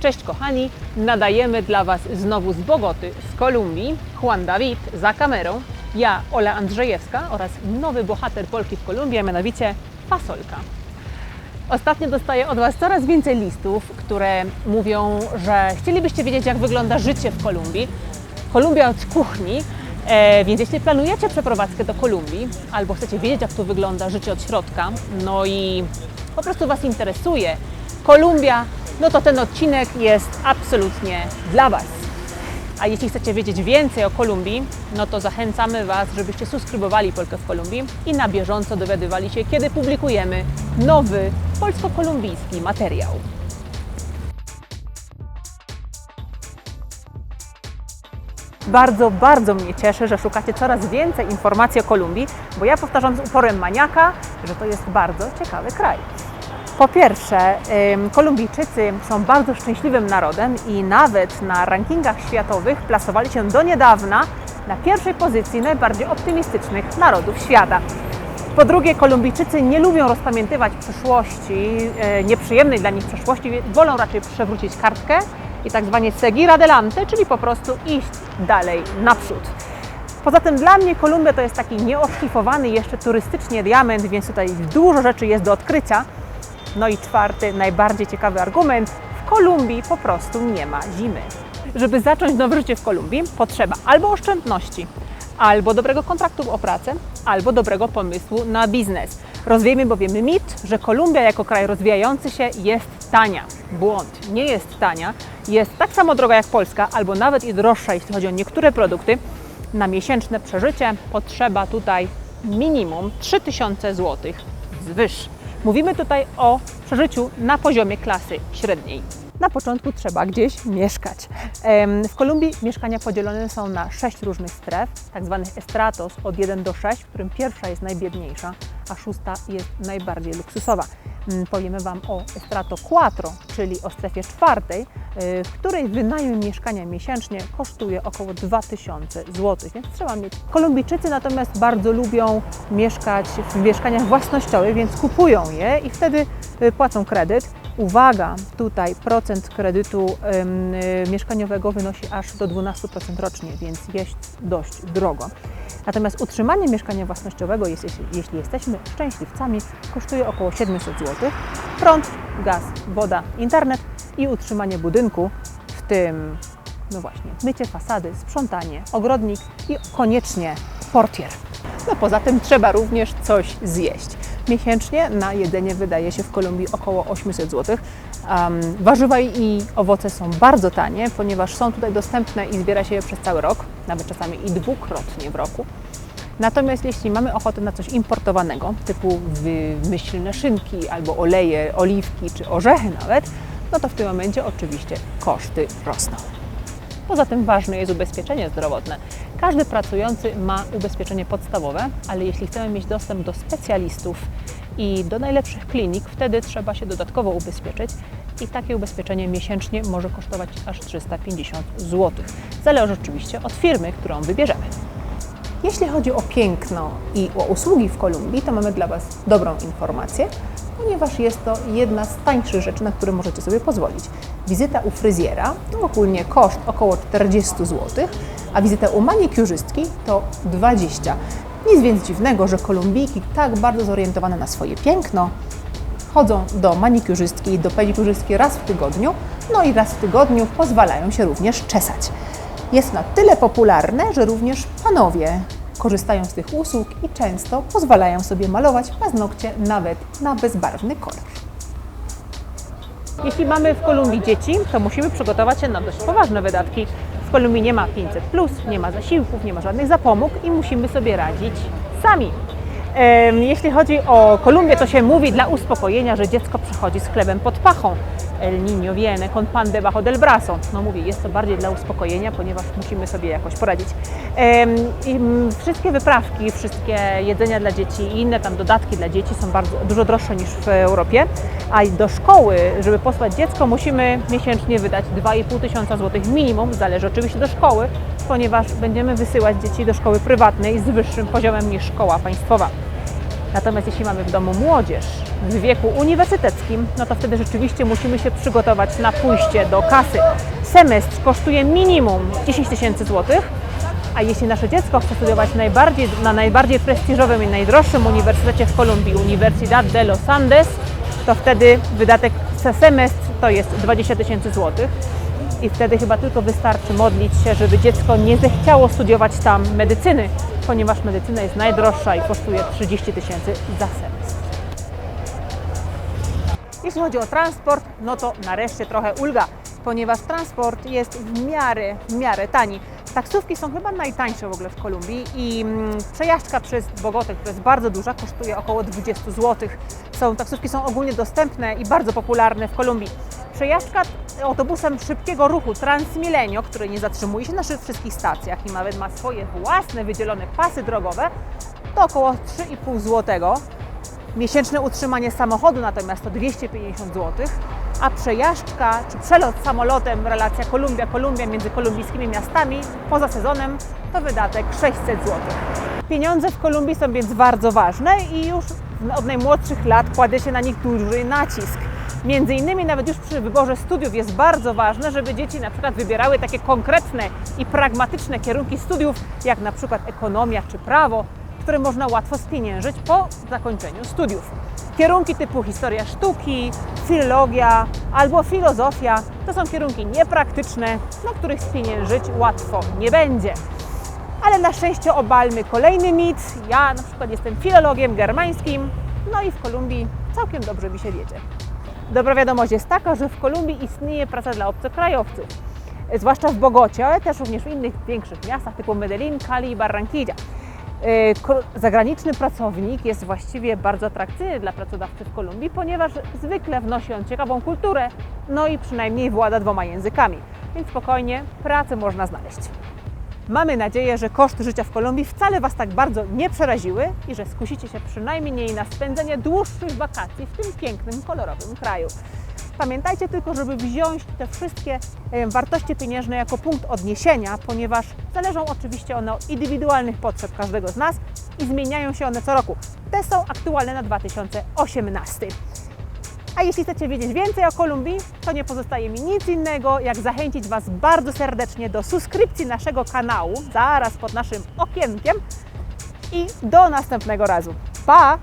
Cześć kochani, nadajemy dla Was znowu z Bogoty, z Kolumbii, Juan David za kamerą, ja Ola Andrzejewska oraz nowy bohater Polki w Kolumbii, a mianowicie Fasolka. Ostatnio dostaję od Was coraz więcej listów, które mówią, że chcielibyście wiedzieć, jak wygląda życie w Kolumbii. Kolumbia od kuchni, e, więc jeśli planujecie przeprowadzkę do Kolumbii albo chcecie wiedzieć, jak tu wygląda życie od środka, no i po prostu Was interesuje Kolumbia, no to ten odcinek jest absolutnie dla Was. A jeśli chcecie wiedzieć więcej o Kolumbii, no to zachęcamy Was, żebyście subskrybowali Polkę w Kolumbii i na bieżąco dowiadywali się, kiedy publikujemy nowy polsko-kolumbijski materiał. Bardzo, bardzo mnie cieszy, że szukacie coraz więcej informacji o Kolumbii, bo ja powtarzam z uporem maniaka, że to jest bardzo ciekawy kraj. Po pierwsze, Kolumbijczycy są bardzo szczęśliwym narodem i nawet na rankingach światowych plasowali się do niedawna na pierwszej pozycji najbardziej optymistycznych narodów świata. Po drugie, Kolumbijczycy nie lubią rozpamiętywać przeszłości, e, nieprzyjemnej dla nich przeszłości, wolą raczej przewrócić kartkę i tak zwanie seguir adelante, czyli po prostu iść dalej naprzód. Poza tym dla mnie Kolumbia to jest taki nieoszlifowany jeszcze turystycznie diament, więc tutaj dużo rzeczy jest do odkrycia. No i czwarty, najbardziej ciekawy argument, w Kolumbii po prostu nie ma zimy. Żeby zacząć nowe życie w Kolumbii, potrzeba albo oszczędności, albo dobrego kontraktu o pracę, albo dobrego pomysłu na biznes. Rozwiejmy bowiem mit, że Kolumbia jako kraj rozwijający się jest tania. Błąd. Nie jest tania. Jest tak samo droga jak Polska, albo nawet i droższa, jeśli chodzi o niektóre produkty. Na miesięczne przeżycie potrzeba tutaj minimum 3000 zł zwyż. Mówimy tutaj o przeżyciu na poziomie klasy średniej. Na początku trzeba gdzieś mieszkać. W Kolumbii mieszkania podzielone są na sześć różnych stref, tak zwanych estratos od 1 do 6, w którym pierwsza jest najbiedniejsza, a szósta jest najbardziej luksusowa. Mm, Powiemy Wam o estrato quattro, czyli o strefie czwartej, y, w której wynajem mieszkania miesięcznie kosztuje około 2000 zł, więc trzeba mieć. Kolumbijczycy natomiast bardzo lubią mieszkać w mieszkaniach własnościowych, więc kupują je i wtedy y, płacą kredyt. Uwaga, tutaj procent kredytu y, mieszkaniowego wynosi aż do 12% rocznie, więc jest dość drogo. Natomiast utrzymanie mieszkania własnościowego, jeśli, jeśli jesteśmy szczęśliwcami, kosztuje około 700 zł. Prąd, gaz, woda, internet i utrzymanie budynku, w tym, no właśnie, mycie fasady, sprzątanie, ogrodnik i koniecznie portier. No poza tym trzeba również coś zjeść. Miesięcznie na jedzenie wydaje się w Kolumbii około 800 zł. Um, warzywa i owoce są bardzo tanie, ponieważ są tutaj dostępne i zbiera się je przez cały rok, nawet czasami i dwukrotnie w roku. Natomiast jeśli mamy ochotę na coś importowanego, typu wymyślne szynki albo oleje, oliwki czy orzechy nawet, no to w tym momencie oczywiście koszty rosną. Poza tym ważne jest ubezpieczenie zdrowotne. Każdy pracujący ma ubezpieczenie podstawowe, ale jeśli chcemy mieć dostęp do specjalistów i do najlepszych klinik, wtedy trzeba się dodatkowo ubezpieczyć i takie ubezpieczenie miesięcznie może kosztować aż 350 zł. Zależy oczywiście od firmy, którą wybierzemy. Jeśli chodzi o piękno i o usługi w Kolumbii, to mamy dla Was dobrą informację, ponieważ jest to jedna z tańszych rzeczy, na które możecie sobie pozwolić. Wizyta u fryzjera to ogólnie koszt około 40 zł, a wizyta u manikiurzystki to 20. Nic więc dziwnego, że Kolumbijki tak bardzo zorientowane na swoje piękno chodzą do manikiurzystki i do pedikurzystki raz w tygodniu, no i raz w tygodniu pozwalają się również czesać. Jest na tyle popularne, że również panowie korzystają z tych usług i często pozwalają sobie malować paznokcie nawet na bezbarwny kolor. Jeśli mamy w Kolumbii dzieci, to musimy przygotować się na dość poważne wydatki. W Kolumbii nie ma 500, nie ma zasiłków, nie ma żadnych zapomóg i musimy sobie radzić sami. Jeśli chodzi o Kolumbię, to się mówi dla uspokojenia, że dziecko przychodzi z chlebem pod pachą. El niño viene con pan debajo del brazo. No mówię, jest to bardziej dla uspokojenia, ponieważ musimy sobie jakoś poradzić. Mm, Wszystkie wyprawki, wszystkie jedzenia dla dzieci i inne tam dodatki dla dzieci są bardzo, dużo droższe niż w Europie, a do szkoły, żeby posłać dziecko, musimy miesięcznie wydać 2,5 tysiąca złotych minimum, zależy oczywiście do szkoły, ponieważ będziemy wysyłać dzieci do szkoły prywatnej z wyższym poziomem niż szkoła państwowa. Natomiast jeśli mamy w domu młodzież w wieku uniwersyteckim, no to wtedy rzeczywiście musimy się przygotować na pójście do kasy. Semestr kosztuje minimum 10 tysięcy złotych, a jeśli nasze dziecko chce studiować najbardziej, na najbardziej prestiżowym i najdroższym uniwersytecie w Kolumbii, Universidad de los Andes, to wtedy wydatek za semestr to jest 20 tysięcy złotych. I wtedy chyba tylko wystarczy modlić się, żeby dziecko nie zechciało studiować tam medycyny, ponieważ medycyna jest najdroższa i kosztuje 30 tysięcy za semestr. Jeśli chodzi o transport, no to nareszcie trochę ulga, ponieważ transport jest w miarę, w miarę tani. Taksówki są chyba najtańsze w ogóle w Kolumbii i mm, przejażdżka przez Bogotę, która jest bardzo duża, kosztuje około 20 zł. Są, taksówki są ogólnie dostępne i bardzo popularne w Kolumbii. Przejażdżka autobusem szybkiego ruchu Transmilenio, który nie zatrzymuje się na szy- wszystkich stacjach i nawet ma swoje własne wydzielone pasy drogowe, to około 3,5 zł. Miesięczne utrzymanie samochodu natomiast to 250 zł, a przejażdżka czy przelot samolotem, relacja Kolumbia-Kolumbia między kolumbijskimi miastami poza sezonem to wydatek 600 zł. Pieniądze w Kolumbii są więc bardzo ważne i już od najmłodszych lat kładzie się na nich duży nacisk. Między innymi nawet już przy wyborze studiów jest bardzo ważne, żeby dzieci na przykład wybierały takie konkretne i pragmatyczne kierunki studiów, jak na przykład ekonomia czy prawo, które można łatwo spieniężyć po zakończeniu studiów. Kierunki typu historia sztuki, filologia albo filozofia to są kierunki niepraktyczne, na których spieniężyć łatwo nie będzie. Ale na szczęście obalmy kolejny mit. Ja na przykład jestem filologiem germańskim, no i w Kolumbii całkiem dobrze mi się wiedzie. Dobra wiadomość jest taka, że w Kolumbii istnieje praca dla obcokrajowców. Zwłaszcza w Bogocie, ale też również w innych większych miastach typu Medellin, Cali i Barranquilla. Ko- Zagraniczny pracownik jest właściwie bardzo atrakcyjny dla pracodawcy w Kolumbii, ponieważ zwykle wnosi on ciekawą kulturę, no i przynajmniej włada dwoma językami. Więc spokojnie pracę można znaleźć. Mamy nadzieję, że koszty życia w Kolumbii wcale Was tak bardzo nie przeraziły i że skusicie się przynajmniej na spędzenie dłuższych wakacji w tym pięknym, kolorowym kraju. Pamiętajcie tylko, żeby wziąć te wszystkie e, wartości pieniężne jako punkt odniesienia, ponieważ zależą oczywiście one od indywidualnych potrzeb każdego z nas i zmieniają się one co roku. Te są aktualne na 2018. A jeśli chcecie wiedzieć więcej o Kolumbii, to nie pozostaje mi nic innego, jak zachęcić Was bardzo serdecznie do subskrypcji naszego kanału, zaraz pod naszym okienkiem i do następnego razu. Pa!